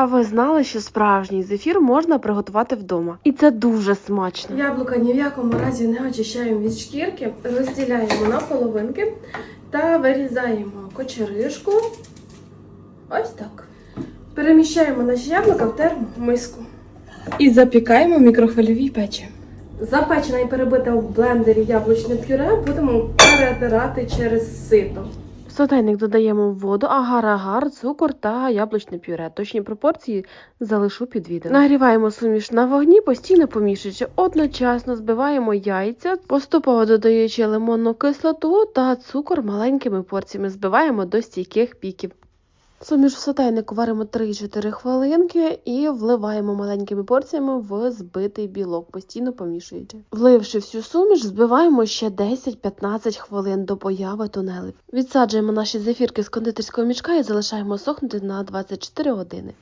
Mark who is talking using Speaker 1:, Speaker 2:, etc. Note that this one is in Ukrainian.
Speaker 1: А ви знали, що справжній зефір можна приготувати вдома? І це дуже смачно.
Speaker 2: Яблука ні в якому разі не очищаємо від шкірки, розділяємо на половинки та вирізаємо кочеришку. Ось так. Переміщаємо наші яблука в термомиску. І запікаємо в мікрохвильовій печі. Запечене і перебите в блендері яблучне пюре будемо перетирати через сито.
Speaker 1: Сотейник додаємо воду, агар-агар, цукор та яблучне пюре. Точні пропорції залишу під відео. Нагріваємо суміш на вогні, постійно помішуючи. Одночасно збиваємо яйця, поступово додаючи лимонну кислоту та цукор маленькими порціями. Збиваємо до стійких піків. Суміш в сотейнику варимо 3-4 хвилинки і вливаємо маленькими порціями в збитий білок, постійно помішуючи. Вливши всю суміш, збиваємо ще 10-15 хвилин до появи тунелів. Відсаджуємо наші зефірки з кондитерського мішка і залишаємо сохнути на 24 години.